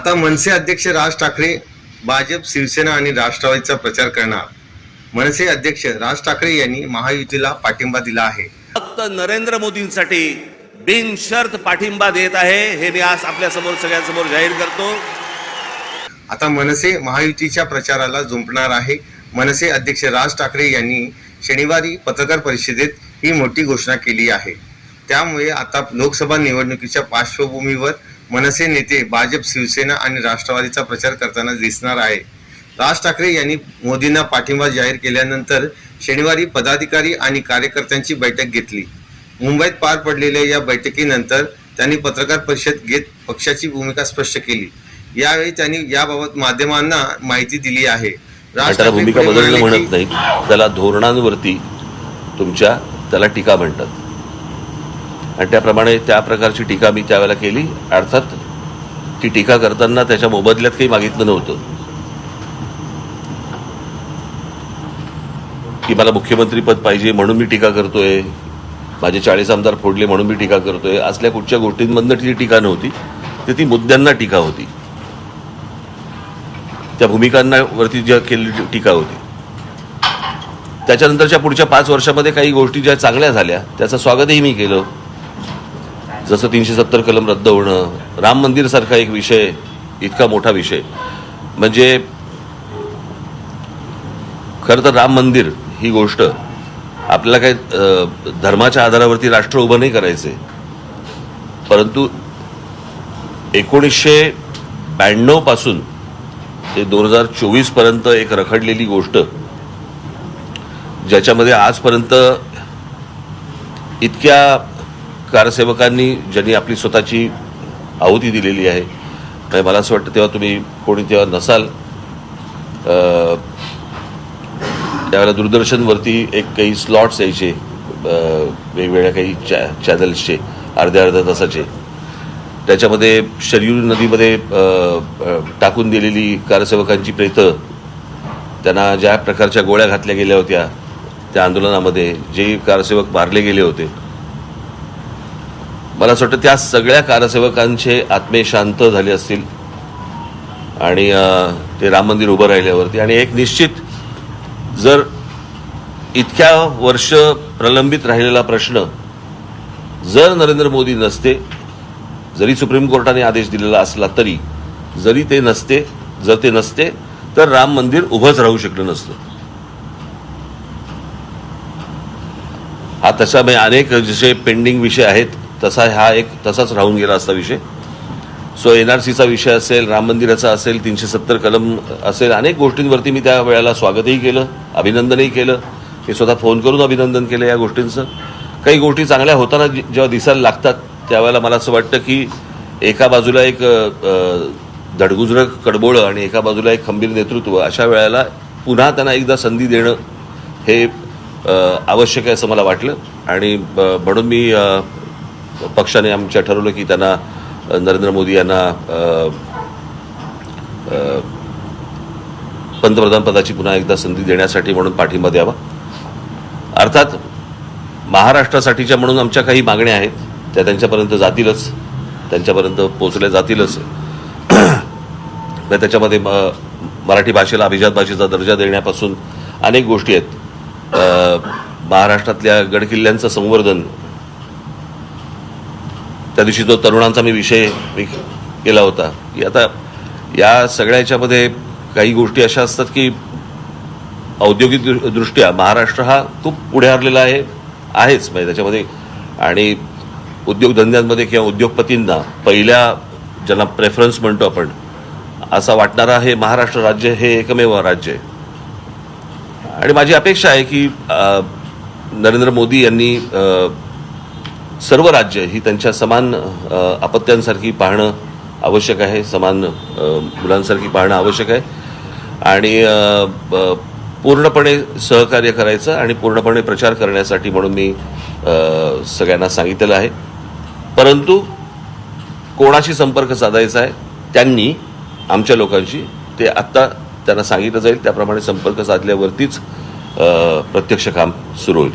आता मनसे अध्यक्ष राज ठाकरे भाजप शिवसेना आणि राष्ट्रवादीचा प्रचार करणार. मनसे अध्यक्ष राज ठाकरे यांनी महायुतीला पाठिंबा दिला आहे. फक्त नरेंद्र मोदींसाठी बिनशर्त पाठिंबा देत आहे हे मी आज आपल्यासमोर सगळ्यांसमोर जाहीर करतो. आता मनसे महायुतीच्या प्रचाराला जुंपणार आहे. मनसे अध्यक्ष राज ठाकरे यांनी शनिवारी पत्रकार परिषदेत ही मोठी घोषणा केली आहे. त्यामुळे आता लोकसभा निवडणुकीच्या पार्श्वभूमीवर मनसे नेते भाजप शिवसेना आणि राष्ट्रवादीचा प्रचार करताना दिसणार आहे. राज ठाकरे यांनी मोदींना पाठिंबा जाहीर केल्यानंतर शनिवारी पदाधिकारी आणि कार्यकर्त्यांची बैठक घेतली. मुंबईत पार पडलेल्या या बैठकीनंतर त्यांनी पत्रकार परिषद घेत पक्षाची भूमिका स्पष्ट केली. यावेळी त्यांनी याबाबत माध्यमांना माहिती दिली आहे. राज ठाकरे म्हणत नाही. त्याला धोरणांवरती तुमच्या त्याला टीका म्हणतात. आणि त्याप्रमाणे त्या प्रकारची टीका मी त्यावेळेला केली. अर्थात ती टीका करताना त्याच्या मोबदल्यात काही मागितलं नव्हतं. की मला मुख्यमंत्रीपद पाहिजे म्हणून मी टीका करतोय. माझे चाळीस आमदार फोडले म्हणून मी टीका करतोय. असल्या कुठच्या गोष्टींमधनं ती टीका नव्हती. तर ती मुद्द्यांना टीका होती. त्या भूमिकांना वरती ज्या केलेली टीका होती. त्याच्यानंतरच्या पुढच्या पाच वर्षामध्ये काही गोष्टी ज्या चांगल्या झाल्या त्याचं स्वागतही मी केलं. जसं तीनशे सत्तर कलम रद्द होणं राम मंदिरसारखा एक विषय इतका मोठा विषय. म्हणजे खरं तर राम मंदिर ही गोष्ट आपल्याला काय धर्माच्या आधारावरती राष्ट्र उभं नाही करायचे परंतु एकोणीसशे ब्याण्णवपासून ते दोन हजार चोवीसपर्यंत एक रखडलेली गोष्ट ज्याच्यामध्ये आजपर्यंत इतक्या कारसेवकांनी ज्यांनी आपली स्वतःची आहुती दिलेली आहे म्हणजे मला असं वाटतं तेव्हा तुम्ही कोणी तेव्हा नसाल. त्यावेळेला दूरदर्शनवरती एक काही स्लॉट्स यायचे वेगवेगळ्या काही चॅ चॅनल्सचे अर्ध्या अर्ध्या तासाचे. त्याच्यामध्ये शरयू नदीमध्ये टाकून दिलेली कारसेवकांची प्रेतं त्यांना ज्या प्रकारच्या गोळ्या घातल्या गेल्या होत्या त्या आंदोलनामध्ये जे कारसेवक मारले गेले होते मला असं वाटतं त्या सगळ्या कारसेवकांचे आत्मे शांत झाले असतील. आणि ते राम मंदिर उभं राहिल्यावरती. आणि एक निश्चित जर इतक्या वर्ष प्रलंबित राहिलेला प्रश्न जर नरेंद्र मोदी नसते जरी सुप्रीम कोर्टाने आदेश दिलेला असला तरी जरी ते नसते जर ते नसते तर राम मंदिर उभंच राहू शकलं नसतं. हा तसा म्हणजे अनेक जसे पेंडिंग विषय आहेत तसा हा एक तसाच राहून गेला असता विषय. सो एन आर सीचा विषय असेल राम मंदिराचा असेल तीनशे सत्तर कलम असेल अनेक गोष्टींवरती मी त्या वेळेला स्वागतही केलं अभिनंदनही केलं. मी स्वतः फोन करून अभिनंदन केलं या गोष्टींचं. काही गोष्टी चांगल्या होताना जेव्हा दिसायला लागतात त्यावेळेला मला असं वाटतं की एका बाजूला एक अ, धडगुजरं कडबोळं आणि एका बाजूला एक खंबीर नेतृत्व अशा वेळेला पुन्हा त्यांना एकदा संधी देणं हे आवश्यक आहे असं मला वाटलं. आणि ब- म्हणून मी पक्षाने आमच्या ठरवलं की त्यांना नरेंद्र मोदी यांना पंतप्रधान पदाची पुन्हा एकदा संधी देण्यासाठी म्हणून पाठिंबा द्यावा. अर्थात महाराष्ट्रासाठीच्या म्हणून आमच्या काही मागण्या आहेत त्या त्यांच्यापर्यंत जातीलच त्यांच्यापर्यंत पोचल्या जातीलच. त्याच्यामध्ये म- मराठी भाषेला अभिजात भाषेचा दर्जा देण्यापासून अनेक गोष्टी आहेत. महाराष्ट्रातल्या गडकिल्ल्यांचं संवर्धन त्या दिवशी जो तरुणांचा मी विषय मी केला होता की आता या सगळ्या याच्यामध्ये काही गोष्टी अशा असतात की औद्योगिक दृष्ट्या महाराष्ट्र हा खूप पुढे हरलेला आहे आहेच. म्हणजे त्याच्यामध्ये आणि उद्योगधंद्यांमध्ये किंवा उद्योगपतींना पहिल्या ज्यांना प्रेफरन्स म्हणतो आपण असा वाटणारा हे महाराष्ट्र राज्य हे एकमेव राज्य आहे. आणि माझी अपेक्षा आहे की नरेंद्र मोदी यांनी सर्व राज्य ही त्यांच्या समान अपत्यांसारखी पाहणं आवश्यक आहे समान मुलांसारखी पाहणं आवश्यक आहे. आणि पूर्णपणे सहकार्य करायचं आणि पूर्णपणे प्रचार करण्यासाठी म्हणून मी सगळ्यांना सांगितलेलं आहे. परंतु कोणाशी संपर्क साधायचा आहे त्यांनी आमच्या लोकांशी ते आत्ता त्यांना सांगितलं जाईल त्याप्रमाणे संपर्क साधल्यावरतीच प्रत्यक्ष काम सुरू होईल.